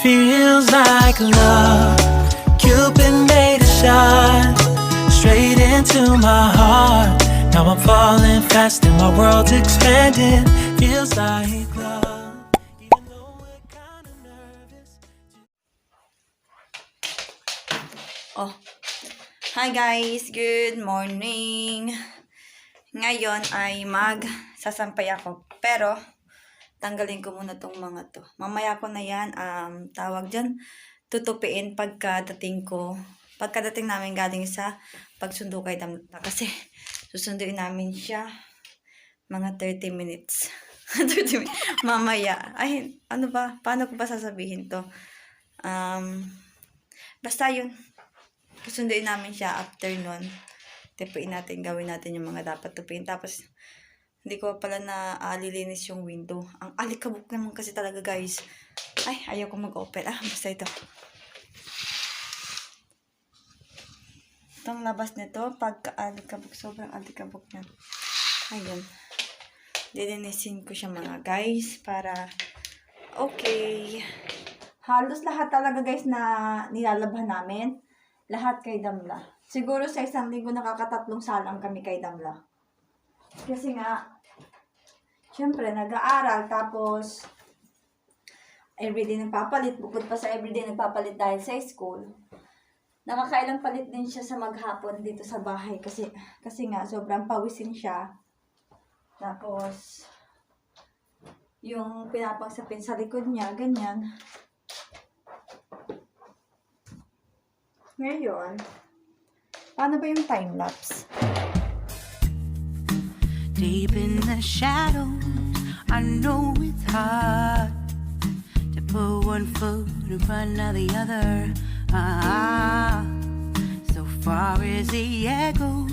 Feels like love. Cupid made a shot straight into my heart. Now I'm falling fast and my world's expanding. Feels like love. Even though we're kinda nervous. Oh. Hi guys, good morning. Ngayon ay mag sasampay ako. Pero tanggalin ko muna tong mga to. Mamaya ko na yan um tawag diyan tutupiin pagkadating ko. Pagkadating namin galing sa pagsundo kay Damla kasi susunduin namin siya mga 30 minutes. 30 minutes. Mamaya. Ay, ano ba? Paano ko ba sasabihin to? Um, basta yun. Susunduin namin siya after nun. Tipuin natin, gawin natin yung mga dapat tupiin. Tapos, hindi ko pala na ah, lilinis yung window. Ang alikabok naman kasi talaga, guys. Ay, ayaw ko mag-open. Ah, basta ito. Itong labas nito, pagka-alikabok, sobrang alikabok niya. Ayun. Lilinisin ko siya mga guys para okay. Halos lahat talaga guys na nilalabhan namin. Lahat kay Damla. Siguro sa isang linggo nakakatatlong salang kami kay Damla. Kasi nga, syempre nag-aaral tapos everyday nagpapalit. Bukod pa sa everyday nagpapalit dahil sa school. Nakakailang palit din siya sa maghapon dito sa bahay kasi kasi nga sobrang pawisin siya. Tapos yung pinapangsapin sa likod niya, ganyan. Ngayon, paano ba yung time-lapse? Deep in the shadows, I know it's hard to put one foot in front of the other. Ah, so far as the echo,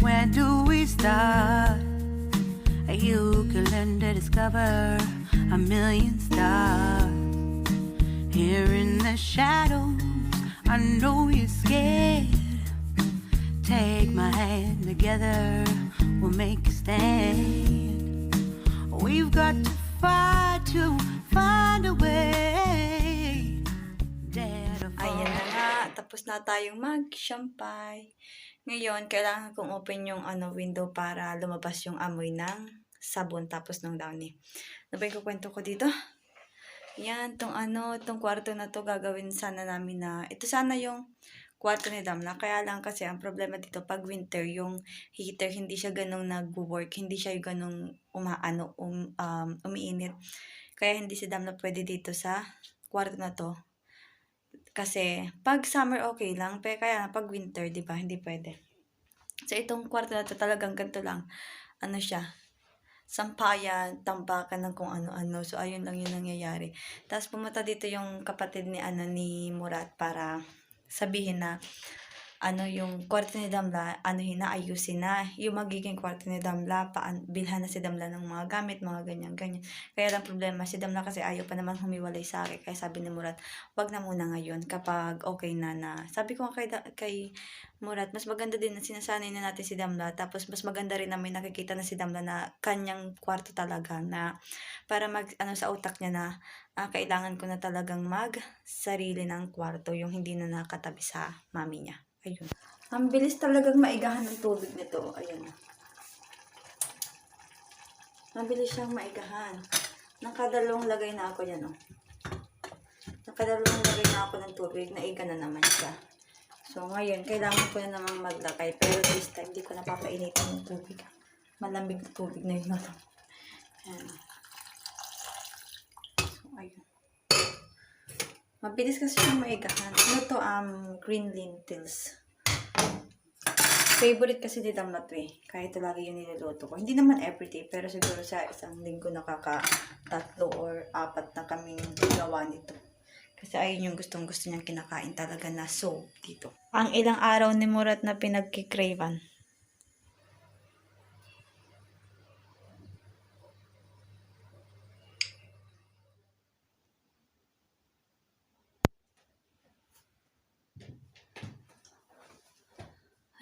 where do we start? You can learn to discover a million stars. Here in the shadows, I know you're scared. Take my hand together, we'll make a stand. We've got to fight to find a way. Ayan na nga, tapos na tayong mag-shampay. Ngayon, kailangan kong open yung ano, window para lumabas yung amoy ng sabon tapos ng downy. Ano ba yung kukwento ko dito? Yan, tong ano, tong kwarto na to gagawin sana namin na, ito sana yung kwarto ni Damla. Kaya lang kasi ang problema dito, pag winter, yung heater, hindi siya ganong nag-work, hindi siya ganong umaano, um, um, umiinit. Kaya hindi si Damla pwede dito sa kwarto na to. Kasi, pag summer okay lang, pero kaya pag winter, di ba, hindi pwede. So, itong kwarto na to talagang ganito lang. Ano siya, sampayan, tambakan ng kung ano-ano. So, ayun lang yung nangyayari. Tapos, pumunta dito yung kapatid ni, ano, ni Murat para sabihin na ano yung kwarto ni Damla, ano hinaayusin na. Yung magiging kwarto ni Damla, paan, bilhan na si Damla ng mga gamit, mga ganyan, ganyan. Kaya lang problema, si Damla kasi ayaw pa naman humiwalay sa akin. Kaya sabi ni Murat, wag na muna ngayon kapag okay na na. Sabi ko kay, kay Murat, mas maganda din na sinasanay na natin si Damla. Tapos mas maganda rin na may nakikita na si Damla na kanyang kwarto talaga na para mag ano sa utak niya na ah, kailangan ko na talagang mag sarili ng kwarto yung hindi na nakatabi sa mami niya. Ayun. Ang bilis talagang maigahan ng tubig nito. Ayun. Mabilis siyang maigahan. Nakadalawang lagay na ako yan, oh. Nakadalawang lagay na ako ng tubig. Naiga na naman siya. So, ngayon, kailangan ko na naman maglakay. Pero this time, hindi ko napapainitan yung tubig. Malamig na tubig na yun. Ayan. So, ayun. Mabilis kasi siyang maigahan. Ano to, um, green lentils. Favorite kasi ni Damla to. Kahit ito lagi yung niluluto ko. Hindi naman everyday, pero siguro sa isang linggo nakaka tatlo or apat na kaming gawa nito. Kasi ayun yung gustong gusto niyang kinakain talaga na soup dito. Ang ilang araw ni Murat na pinagkikravan.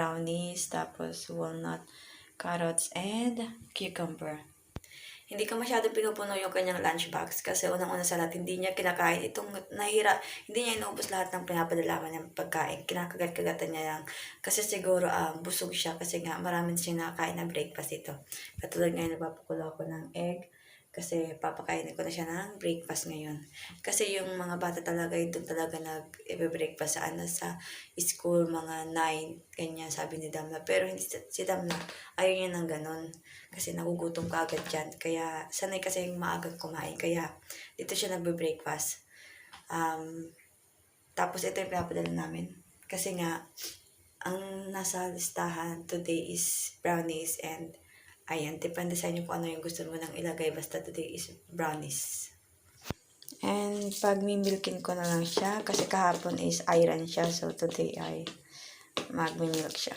Brownies, tapos walnut, carrots, and cucumber. Hindi ko masyado pinupuno yung kanyang lunchbox kasi unang-una sa lahat, hindi niya kinakain. Itong nahira, hindi niya inuubos lahat ng pinapadalaman niyang pagkain. Kinakagat-kagatan niya lang. Kasi siguro um, busog siya kasi nga maraming siyang nakakain na breakfast ito. Katulad ngayon, nagpapakulo ako ng egg kasi papakainin ko na siya ng breakfast ngayon. Kasi yung mga bata talaga, doon talaga nag-breakfast sa, ano, sa school, mga 9, ganyan, sabi ni Damna. Pero hindi si Damna, ayaw niya ng ganon. Kasi nagugutom ka agad dyan. Kaya, sanay kasi yung maagang kumain. Kaya, dito siya nagbe-breakfast. Um, tapos, ito yung pinapadala namin. Kasi nga, ang nasa listahan today is brownies and ayan, depende sa inyo kung ano yung gusto mo nang ilagay. Basta today is brownies. And pag mimilkin ko na lang siya, kasi kahapon is iron siya, so today ay magmimilk siya.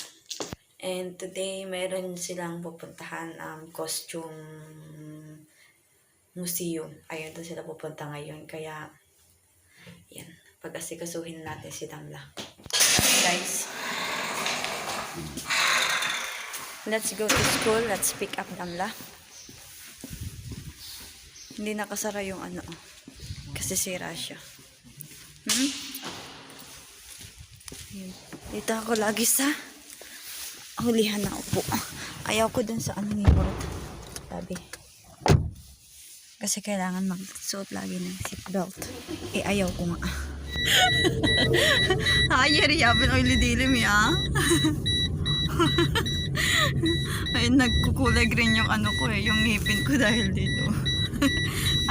And today, meron silang pupuntahan um, costume museum. Ayun, doon sila pupunta ngayon. Kaya, yan. Pag-asikasuhin natin si Damla. Guys, let's go to school. Let's pick up Damla. Hindi nakasara yung ano. oh. Kasi sira siya. Hmm? Ayun. Dito ako lagi sa hulihan na upo. Ayaw ko dun sa ano Mort. Sabi. Kasi kailangan magsuot lagi ng seatbelt. Eh, ayaw ko nga. Ay, yari yaban oily dilim ya. Ay, nagkukulay green yung ano ko eh, yung ngipin ko dahil dito.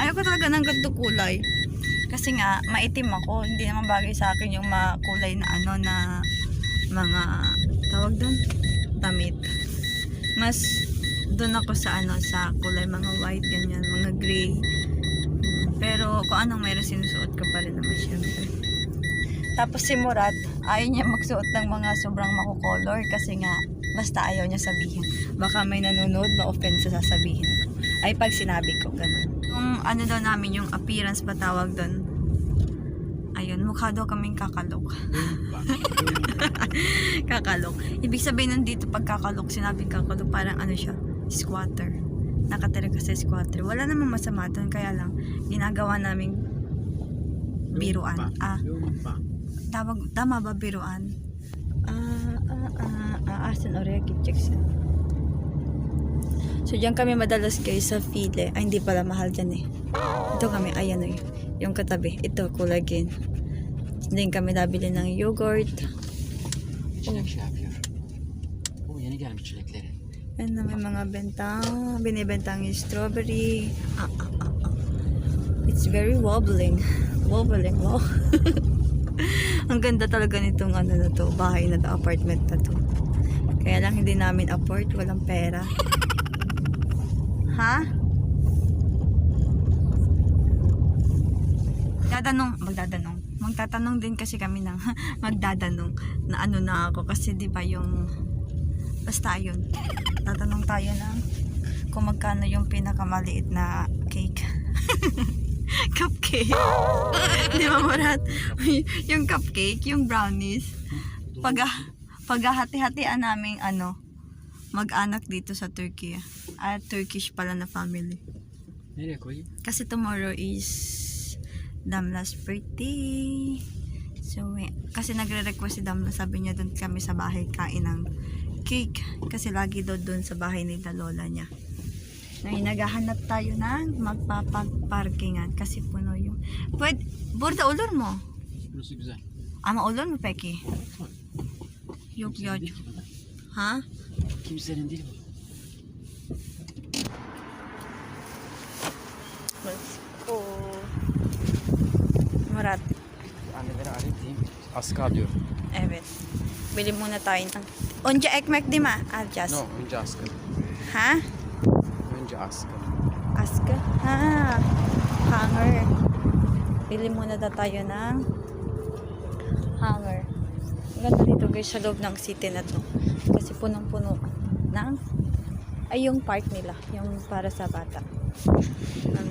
ayaw ko talaga ng ganito kulay. Kasi nga, maitim ako. Hindi naman bagay sa akin yung makulay na ano na mga tawag doon damit. Mas doon ako sa ano sa kulay mga white ganyan, mga gray. Pero kung anong meron sinusuot ko pa rin naman syempre. Tapos si Murat, ayaw niya magsuot ng mga sobrang makukolor kasi nga basta ayaw niya sabihin. Baka may nanonood, ma-offend sa sasabihin ko. Ay pag sinabi ko, ganun. Yung ano daw namin, yung appearance ba tawag doon? Ayun, mukha daw kaming kakalok. kakalok. Ibig sabihin nandito pag kakalok, sinabing kakalok, parang ano siya, squatter. Nakatira ka sa squatter. Wala namang masama doon, kaya lang, ginagawa naming biruan. Ah, tawag, tama ba biruan? Ah, ah, ah, ah, asan oraya, checks So, diyan kami madalas guys sa file. Ay, hindi pala mahal dyan eh. Ito kami, ayan o yung katabi. Ito, collagen. Diyan kami nabili ng yogurt. Çilek şey yapıyor. O yeni gelmiş çilekleri. Ayan na may mga bentang, binibentang yung strawberry. Ah, ah, ah, ah. It's very wobbling. Wobbling, wow. Ang ganda talaga nitong ano na to, bahay na to, apartment na to. Kaya lang hindi namin afford, walang pera. ha? Dadanong, magdadanong. Magtatanong din kasi kami ng magdadanong na ano na ako kasi 'di ba yung basta yun. Tatanong tayo ng kung magkano yung pinakamaliit na cake. cupcake. Di ba, Murat? yung cupcake, yung brownies. Pag, paghahati-hatian namin, ano, mag-anak dito sa Turkey. Ah, Turkish pala na family. Kasi tomorrow is Damla's birthday. So, eh, kasi nagre-request si Damla, sabi niya doon kami sa bahay kain ng cake. Kasi lagi daw doon sa bahay ni lola niya. Ngayon, naghahanap tayo ng magpapag-parkingan kasi puno yung... Pwede, burada olur mo? Burası güzel. Ama olur mu peki? Yok değil bu. Ha? Kimsenin değil bu. Let's go. Murat. Anneleri arayıp diyeyim. Aska diyorum. Evet. Bili muna tayo ng... Onca ekmek di mi? Alacağız. No, önce aska. Ha? Önce aska. Aska? Ha. Hanger. Bili muna na tayo ng hanger. Ang ganda dito guys sa loob ng city na to. Kasi punong-puno ng ay yung park nila. Yung para sa bata. Ang,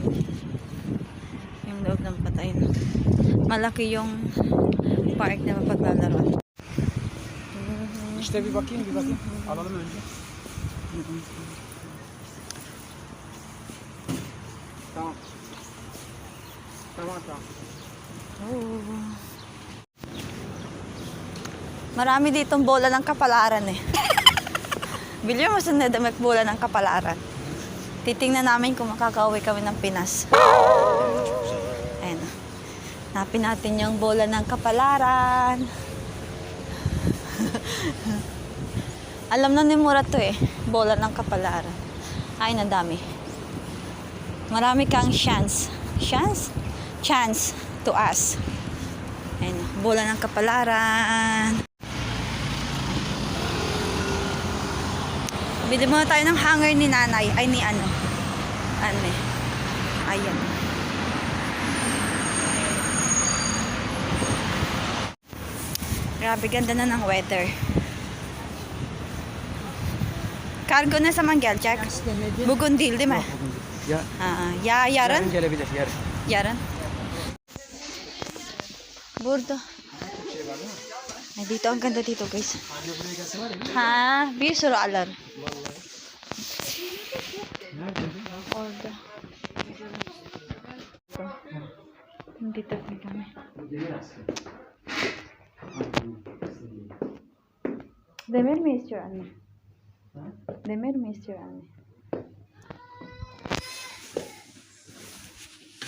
yung loob ng patay na. Malaki yung park na mapaglalaro. İşte bir bakayım bir bakayım. Alalım önce. Tamam. Tamam tamam. Marami ditong bola ng kapalaran eh. Bili mo sa Nedamek bola ng kapalaran. Titingnan namin kung makakauwi kami ng Pinas. Ayan. Napin natin yung bola ng kapalaran. Alam na ni Mura to eh. Bola ng kapalaran. Ay, na dami. Marami kang chance. Chance? Chance to us. Ayan, bola ng kapalaran. Bili muna tayo ng hanger ni nanay. Ay, ni ano. Ano eh. Ayan. Grabe, ganda na ng weather. Cargo na sa Mangyal, check. Bugun değil değil mi? Ya, Aa, ya yarın. gelebilir yarın. Yarın. Burada. Ay, dito ang ganda dito, guys. Ha? Bir sürü alar. Orada. Dito din kami. Demir mi istiyor anne? Demir mi istiyor anne?